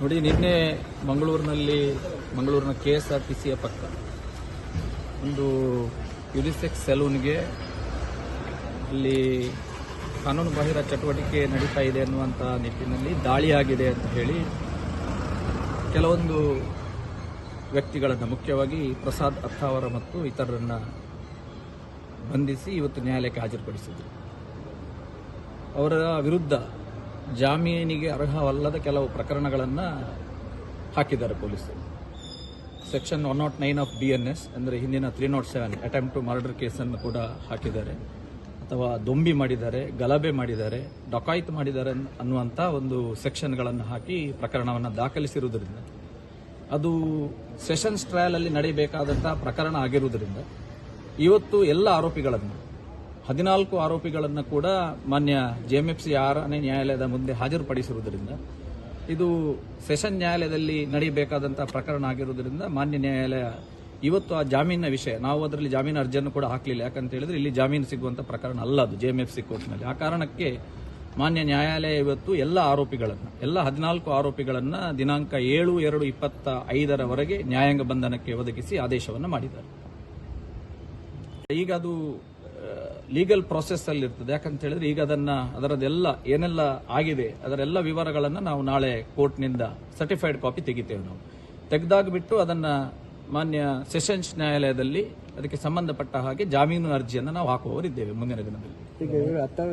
ನೋಡಿ, ನಿನ್ನೆ ಮಂಗಳೂರಿನಲ್ಲಿ, ಮಂಗಳೂರಿನ ಕೆ ಎಸ್ ಆರ್ ಟಿ ಸಿಯ ಪಕ್ಕ ಒಂದು ಯುನಿಸೆಕ್ಸ್ ಸೆಲೂನ್ಗೆ ಅಲ್ಲಿ ಕಾನೂನು ಬಾಹಿರ ಚಟುವಟಿಕೆ ನಡೀತಾ ಇದೆ ಅನ್ನುವಂಥ ನಿಟ್ಟಿನಲ್ಲಿ ದಾಳಿಯಾಗಿದೆ ಅಂತ ಹೇಳಿ ಕೆಲವೊಂದು ವ್ಯಕ್ತಿಗಳನ್ನು, ಮುಖ್ಯವಾಗಿ ಪ್ರಸಾದ್ ಅತ್ತಾವರ ಮತ್ತು ಇತರರನ್ನ ಬಂಧಿಸಿ ಇವತ್ತು ನ್ಯಾಯಾಲಯಕ್ಕೆ ಹಾಜರುಪಡಿಸಿದರು. ಅವರ ವಿರುದ್ಧ ಜಾಮೀನಿಗೆ ಅರ್ಹವಲ್ಲದ ಕೆಲವು ಪ್ರಕರಣಗಳನ್ನು ಹಾಕಿದ್ದಾರೆ ಪೊಲೀಸರು. Section one not nine of B N S ಅಂದರೆ ಹಿಂದಿನ three not seven attempt to murder ಕೇಸನ್ನು ಕೂಡ ಹಾಕಿದ್ದಾರೆ. ಅಥವಾ ದೊಂಬಿ ಮಾಡಿದ್ದಾರೆ, ಗಲಭೆ ಮಾಡಿದ್ದಾರೆ, ಡಕಾಯಿತ್ ಮಾಡಿದ್ದಾರೆ ಅನ್- ಅನ್ನುವಂಥ ಒಂದು ಸೆಕ್ಷನ್ಗಳನ್ನು ಹಾಕಿ ಪ್ರಕರಣವನ್ನು ದಾಖಲಿಸಿರುವುದರಿಂದ, ಅದು ಸೆಷನ್ಸ್ ಟ್ರಯಲಲ್ಲಿ ನಡೆಯಬೇಕಾದಂಥ ಪ್ರಕರಣ ಆಗಿರುವುದರಿಂದ, ಇವತ್ತು ಎಲ್ಲ ಆರೋಪಿಗಳನ್ನು ಹದಿನಾಲ್ಕು ಆರೋಪಿಗಳನ್ನು ಕೂಡ ಮಾನ್ಯ ಜೆಎಂಎಫ್ಸಿ ಆರನೇ ನ್ಯಾಯಾಲಯದ ಮುಂದೆ ಹಾಜರುಪಡಿಸಿರುವುದರಿಂದ, ಇದು ಸೆಷನ್ ನ್ಯಾಯಾಲಯದಲ್ಲಿ ನಡೆಯಬೇಕಾದಂತಹ ಪ್ರಕರಣ ಆಗಿರುವುದರಿಂದ ಮಾನ್ಯ ನ್ಯಾಯಾಲಯ ಇವತ್ತು ಆ ಜಾಮೀನಿನ ವಿಷಯ, ನಾವು ಅದರಲ್ಲಿ ಜಾಮೀನು ಅರ್ಜಿಯನ್ನು ಕೂಡ ಹಾಕಲಿಲ್ಲ. ಯಾಕಂತ ಹೇಳಿದ್ರೆ ಇಲ್ಲಿ ಜಾಮೀನು ಸಿಗುವಂಥ ಪ್ರಕರಣ ಅಲ್ಲ ಅದು ಜೆಎಂಎಫ್ಸಿ ಕೋರ್ಟ್ನಲ್ಲಿ. ಆ ಕಾರಣಕ್ಕೆ ಮಾನ್ಯ ನ್ಯಾಯಾಲಯ ಇವತ್ತು ಎಲ್ಲ ಆರೋಪಿಗಳನ್ನು, ಎಲ್ಲ ಹದಿನಾಲ್ಕು ಆರೋಪಿಗಳನ್ನು ದಿನಾಂಕ ಏಳು ಎರಡು ಇಪ್ಪತ್ತ ಐದರವರೆಗೆ ನ್ಯಾಯಾಂಗ ಬಂಧನಕ್ಕೆ ಒದಗಿಸಿ ಆದೇಶವನ್ನು ಮಾಡಿದ್ದಾರೆ. ಈಗ ಅದು ಲೀಗಲ್ ಪ್ರೊಸೆಸ್ ಅಲ್ಲಿ ಇರ್ತದೆ. ಯಾಕಂತ ಹೇಳಿದ್ರೆ ಈಗ ಅದನ್ನ ಅದರದೆಲ್ಲ ಏನೆಲ್ಲ ಆಗಿದೆ ಅದರೆಲ್ಲ ವಿವರಗಳನ್ನ ನಾವು ನಾಳೆ ಕೋರ್ಟ್ನಿಂದ ಸರ್ಟಿಫೈಡ್ ಕಾಪಿ ತೆಗಿತೇವೆ ನಾವು. ತೆಗೆದಾಗ ಬಿಟ್ಟು ಅದನ್ನ ಮಾನ್ಯ ಸೆಷನ್ಸ್ ನ್ಯಾಯಾಲಯದಲ್ಲಿ ಅದಕ್ಕೆ ಸಂಬಂಧಪಟ್ಟ ಹಾಗೆ ಜಾಮೀನು ಅರ್ಜಿಯನ್ನು ನಾವು ಹಾಕುವವರಿದ್ದೇವೆ ಮುಂದಿನ ದಿನದಲ್ಲಿ.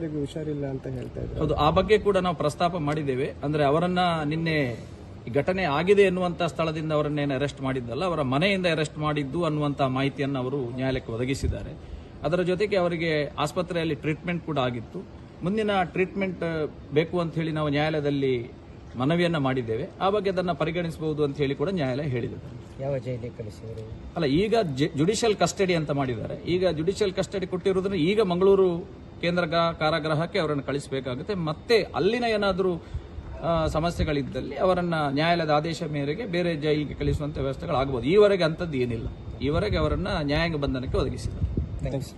ಈಗ ಹುಷಾರಿಲ್ಲ ಅಂತ ಹೇಳ್ತಾ ಇದ್ದಾರೆ. ಹೌದು ಆ ಬಗ್ಗೆ ಕೂಡ ನಾವು ಪ್ರಸ್ತಾಪ ಮಾಡಿದ್ದೇವೆ. ಅಂದ್ರೆ ಅವರನ್ನ ನಿನ್ನೆ ಈ ಘಟನೆ ಆಗಿದೆ ಎನ್ನುವಂತ ಸ್ಥಳದಿಂದ ಅವರನ್ನೇನು ಅರೆಸ್ಟ್ ಮಾಡಿದ್ದಲ್ಲ ಅವರ ಮನೆಯಿಂದ ಅರೆಸ್ಟ್ ಮಾಡಿದ್ದು ಅನ್ನುವಂತ ಮಾಹಿತಿಯನ್ನು ಅವರು ನ್ಯಾಯಾಲಯಕ್ಕೆ ಒದಗಿಸಿದ್ದಾರೆ. ಅದರ ಜೊತೆಗೆ ಅವರಿಗೆ ಆಸ್ಪತ್ರೆಯಲ್ಲಿ ಟ್ರೀಟ್ಮೆಂಟ್ ಕೂಡ ಆಗಿತ್ತು. ಮುಂದಿನ ಟ್ರೀಟ್ಮೆಂಟ್ ಬೇಕು ಅಂತ ಹೇಳಿ ನಾವು ನ್ಯಾಯಾಲಯದಲ್ಲಿ ಮನವಿಯನ್ನ ಮಾಡಿದ್ದೇವೆ. ಆ ಬಗ್ಗೆ ಅದನ್ನು ಪರಿಗಣಿಸಬಹುದು ಅಂತ ಹೇಳಿ ಕೂಡ ನ್ಯಾಯಾಲಯ ಹೇಳಿದೆ. ಯಾವ ಜೈಲಿಗೆ ಕಳಿಸಿದರು? ಅಲ್ಲ ಈಗ ಜುಡಿಷಿಯಲ್ ಕಸ್ಟಡಿ ಅಂತ ಮಾಡಿದ್ದಾರೆ. ಈಗ ಜುಡಿಷಿಯಲ್ ಕಸ್ಟಡಿ ಕೊಟ್ಟಿರುವುದನ್ನು ಈಗ ಮಂಗಳೂರು ಕೇಂದ್ರ ಗ- ಕಾರಾಗೃಹಕ್ಕೆ ಅವರನ್ನು ಕಳಿಸಬೇಕಾಗುತ್ತೆ. ಮತ್ತೆ ಅಲ್ಲಿನ ಏನಾದರೂ ಸಮಸ್ಯೆಗಳಿದ್ದಲ್ಲಿ ಅವರನ್ನು ನ್ಯಾಯಾಲಯದ ಆದೇಶ ಮೇರೆಗೆ ಬೇರೆ ಜೈಲಿಗೆ ಕಳಿಸುವಂತ ವ್ಯವಸ್ಥೆಗಳಾಗಬಹುದು. ಈವರೆಗೆ ಅಂಥದ್ದು ಏನಿಲ್ಲ. ಈವರೆಗೆ ಅವರನ್ನು ನ್ಯಾಯಾಂಗ ಬಂಧನಕ್ಕೆ ಒದಗಿಸಿದ್ದಾರೆ.